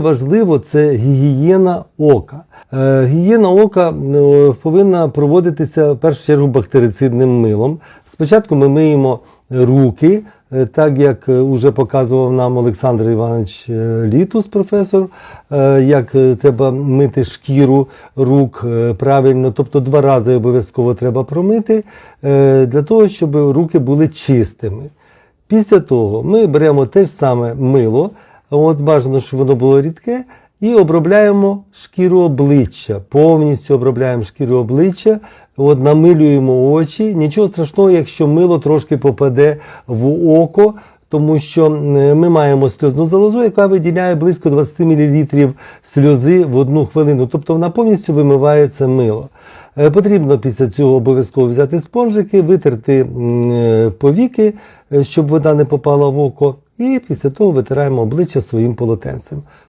Важливо це гігієна ока. Е, Гігієна ока е, повинна проводитися в першу чергу бактерицидним милом. Спочатку ми миємо руки, е, так як вже показував нам Олександр Іванович Літус, професор, як треба мити шкіру рук правильно, тобто два рази обов'язково треба промити для того, щоб руки були чистими. Після того ми беремо те ж саме мило, от бажано, щоб воно було рідке, і обробляємо шкіру обличчя. Повністю обробляємо шкіру обличчя, от намилюємо очі. Нічого страшного, якщо мило трошки попаде в око. Тому що е, ми маємо сльозну залозу, яка виділяє близько 20 мл сльози в одну хвилину. Тобто вона повністю вимиває це мило. Е, Потрібно після цього обов'язково взяти спонжики, витерти е, повіки, щоб вода не попала в око, і після того витираємо обличчя своїм полотенцем.